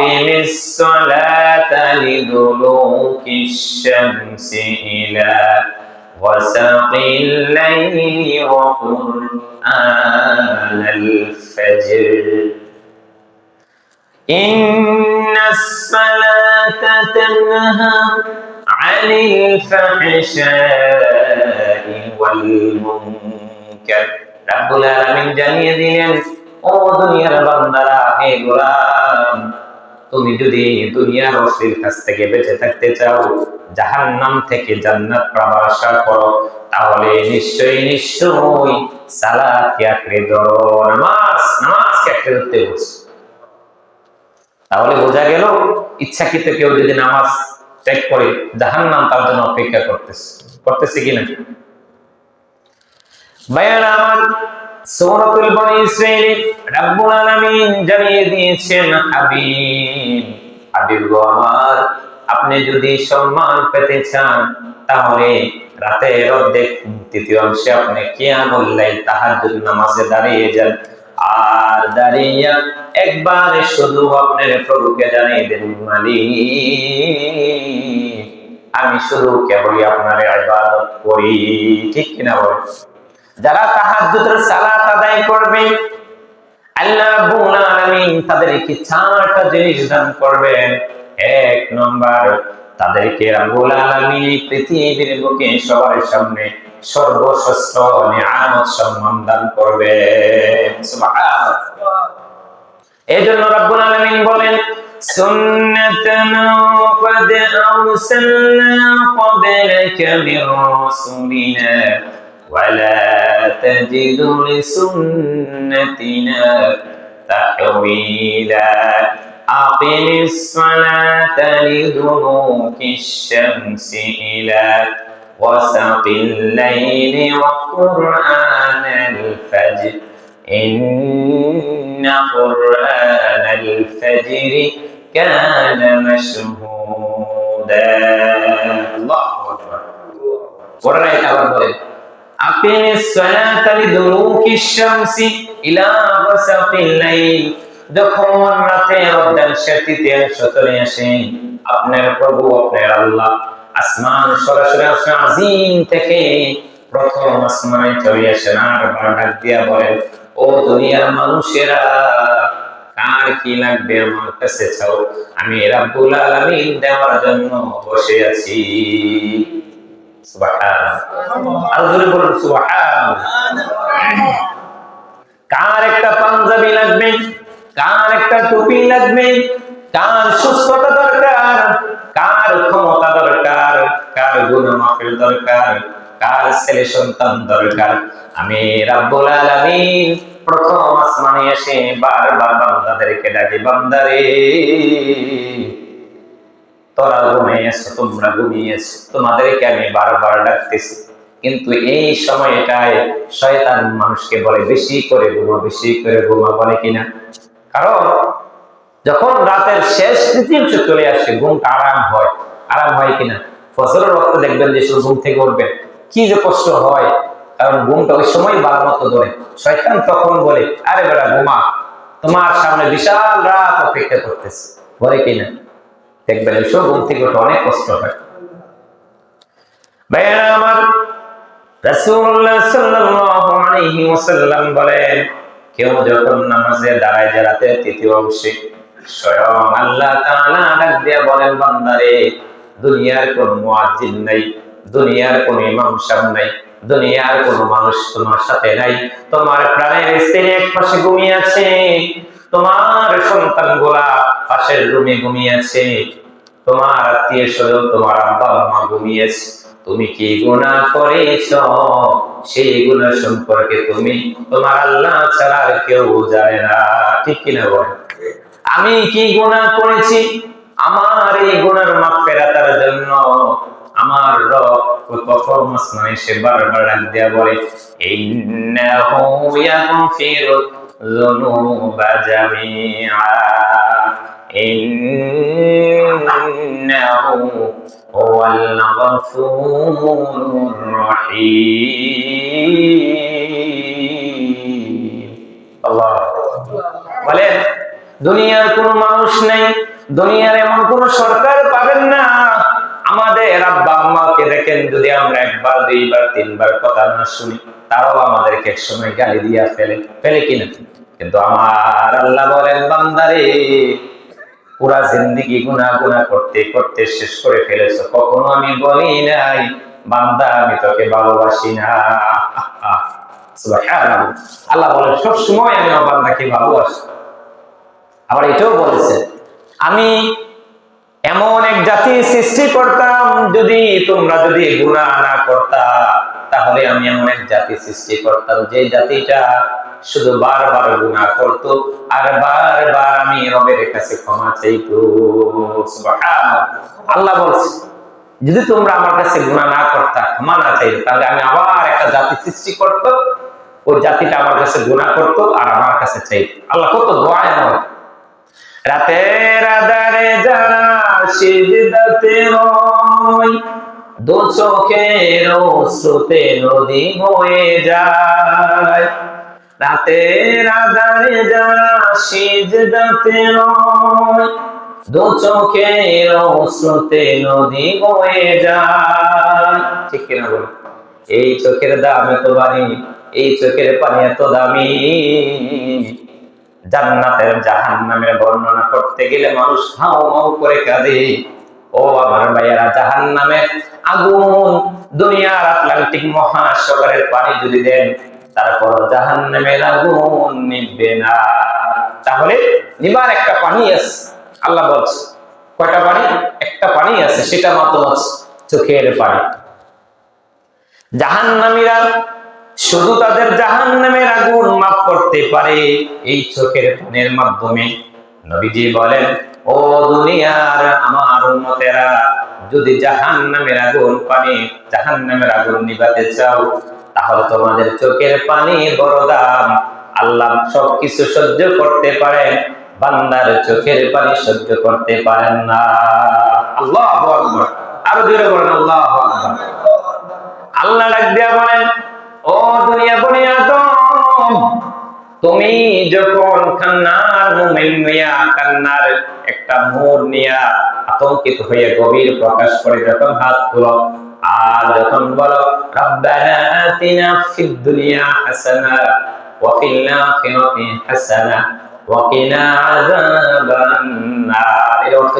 أقم الصلاة لدلوك الشمس إلى غسق الليل وقرآن الفجر إن الصلاة تنهى عن الفحشاء والمنكر رب العالمين জানিয়ে দিলেন ও দুনিয়ার বান্দারা হে গোলাম তুমি যদি দুনিয়ার অশ্লীল কাছ থেকে বেঁচে থাকতে চাও, জাহান্নাম থেকে জান্নাত পাবার আশা করো, তাহলে নিশ্চয়ই নিশ্চয়ই সালাত আঁকড়ে ধরো। নামাজ নামাজ আঁকড়ে ধরতে বলছে। তাহলে বোঝা গেল, ইচ্ছাকৃত কেউ যদি নামাজ ত্যাগ করে জাহান নাম তার জন্য অপেক্ষা করতেছে। করতেছে কিনা ভাইয়ারা, আমার সূরাতুল বনি ইসরাঈল রাব্বুল আলামিন জানিয়ে দিয়েছেন হাবিব হাবিব গো আমার, আপনি যদি সম্মান পেতে চান, তাহলে রাতের অর্ধেক তৃতীয় অংশে আপনি কিয়ামুল লাইল তাহাজ্জুদ নামাজে দাঁড়িয়ে যান। আর দাঁড়িয়ে একবার শুধু আপনার প্রভুকে জানিয়ে দেন, মালিক, আমি শুধু কেবলই আপনার ইবাদত করি, ঠিক কিনা বল? যারা তাহাজ্জুদের সালাত আদায় করবে আল্লাহ রাব্বুল আলামিন তাদেরকে চারটা জিনিস দান করবেন এক নম্বর তাদেরকে রাব্বুল আলামিন এই পৃথিবীর বুকে সবার সামনে সর্বশ্রেষ্ঠ নিয়ামত সম্মান দান করবেন সুবহানাল্লাহ এই জন্য রাব্বুল আলামিন বলেন সুন্নাতানা قد أرسلنا قبلك من رسلنا ولا تجد لسنتنا تحويلا. أقم الصلاة لدروك الشمس إلى وسط الليل وقرآن الفجر. إن قرآن الفجر كان مشهودا. الله أكبر. قرآن أكبر আপনার প্রভু, আপনার আল্লাহ আসমান সরাসরি আজিম থেকে প্রথম আসমানে চলে আসেন। আর ডাক দিয়া বলেন, ও দুনিয়ার মানুষেরা, কার কি লাগবে আমার কাছে? চাও, আমি রাব্বুল আলামিন দেওয়ার জন্য বসে আছি। কার একটা পাঞ্জাবি লাগবে? কার একটা টুপি লাগবে? কার সুস্থতা দরকার? কার ক্ষমতা দরকার? কার গুণমাফের দরকার? কার ছেলে সন্তান দরকার? আমি রাব্বুল আলামিন প্রথম আসমানে এসে বারবার বান্দাদেরকে ডাকি, বান্দারে। তোরা ঘুমিয়েছো, তোমরা ঘুমিয়েছো। তোমাদেরকে আমি বারবার ডাকতেছি। কিন্তু এই সময়টায় শয়তান মানুষকে বলে, বেশি করে ঘুমা, বেশি করে ঘুমা, বলে কিনা? কারণ যখন রাতের শেষ তৃতীয়াংশ চলে আসে, ঘুমটা আরাম হয়। আরাম হয় কিনা? ফসলের রক্ত দেখবেন যে ঘুম থেকে উঠবেন। কি যে কষ্ট হয়। কারণ ঘুমটা ওই সময় ভালো মতো ধরে। শয়তান তখন বলে, আরে বেটা, ঘুমা। তোমার সামনে বিশাল রাত অপেক্ষা করতেছে। বলে কিনা? দেখবেন ঘুম থেকে অনেক কষ্ট হয়। আমার রাসূলুল্লাহ সাল্লাল্লাহু আলাইহি ওয়াসাল্লাম বলেন, কেউ যখন নামাজে দাঁড়ায় রাতের তৃতীয় অংশে, স্বয়ং আল্লাহ তাআলা ডাক দিয়ে বলেন, বান্দারে, দুনিয়ার কোন মুয়াজ্জিন নাই, দুনিয়ার কোন ইমাম সাহেব নাই, দুনিয়ার কোন মানুষ তোমার সাথে নাই, তোমার প্রাণের স্ত্রী এক পাশে ঘুমিয়ে আছে, তোমার সন্তান গোলা পাশের রুমে ঘুমিয়ে আছে তোমার আত্মীয় স্বজন তোমার আব্বা মা ঘুমিয়েছে। তুমি কি গুনাহ করেছ? সেই গুনাহ সম্পর্কে তুমি তোমার আল্লাহ ছাড়া আর কেউ জানে না। ঠিক কিনা বল আমি কি গুনাহ করেছি? আমার এই গুনার মাগফিরাতের জন্য আমার রব কখন আসমানে সে বারবার ডাক দেয়া বলে, ইন্নাহু ইয়াগফিরু যুনুবা জামিআ। বলেন, দুনিয়ার কোনো মানুষ নাই, দুনিয়ার এমন কোন সরকার পাবেন না। আমাদের আব্বা আম্মাকে দেখেন, যদি আমরা একবার, দুইবার, তিনবার কথা না শুনি, তারাও আমাদেরকে এক সময় গালি দিয়া ফেলে। ফেলে কিনা কিন্তু আমার আল্লাহ বলেন, বান্দারে পুরা জিন্দিগি গুনা গুনা করতে করতে শেষ করে ফেলেছো। কখনো আমি বলি নাই, বান্দা, আমি তোকে ভালোবাসি না। আল্লাহ বলেন সব সময় আমি আমার বান্দাকে ভালোবাসি। আবার এটাও বলেছে, আমি এমন এক জাতি সৃষ্টি করতাম, যদি তোমরা যদি গুণা না করতা, তাহলে আমি এমন এক জাতি সৃষ্টি করতাম, যে জাতিটা শুধু বারবার গুণা করত, আর বারবার আমি রবের কাছে ক্ষমা চাইতো। আল্লাহ বলছে, যদি তোমরা আমার কাছে গুণা না করতা, ক্ষমা না চাইতে, তাহলে আমি আবার একটা জাতি সৃষ্টি করত, ওই জাতিটা আমার কাছে গুণা করত আর আমার কাছে চাইতো। আল্লাহ কত দোয়া এমন। রাতের আধারে যারা সিজদাতে রয় দু চোখের স্রোতে নদী হয়ে যায়। রাতের আধারে যারা সিজদাতে রয় দু চোখের স্রোতে নদী হয়ে যায়। ঠিক কিনা বলো এই চোখের দাম এত বাড়ি, এই চোখের পানি এত দামি। জান্নাতের জাহান্নামের বর্ণনা করতে গেলে মানুষ হাও হাও করে কাঁদে। ও আমার ভাইয়ারা জাহান্নামের আগুন, দুনিয়ার আটলান্টিক মহাসাগরের পানি যদি দেন তারপর জাহান্নামের আগুন নিবে না। তাহলে নিবার একটা পানি আছে। আল্লাহ বলছে, কয়টা পানি? একটা পানি আছে, সেটা মাত্র আছে চোখের পানি। জাহান্নামীরা শুধু তাদের জাহান্নামের আগুন মাফ করতে পারে, এই চোখের পানের মাধ্যমে। নবীজি বলেন, ও দুনিয়ার আমার উম্মতেরা যদি জাহান্নামের আগুন পানি, জাহান্নামের আগুন নিভাতে চাও, তাহলে তোমাদের চোখের পানি বড় দাম। আল্লাহ সবকিছু সহ্য করতে পারেন, বান্দার চোখের পানি সহ্য করতে পারেন না। আল্লাহ আরও জোরে বলেন, আল্লাহ আল্লাহ ডাক বলেন, ও দুনিয়া দুনিয়া তুমি যখন কান্নার মুমিন নিয়া কান্নার একটা মোড় নিয়া আতঙ্কিত হয়ে গভীর প্রকাশ করে যখন হাত তুলো আর যখন বলো রব্বানা আতিনা ফিদ দুনিয়া হাসানা ওয়া ফিল আখিরাতি হাসানা ওয়া কিনা আযাবান নার এর অর্থ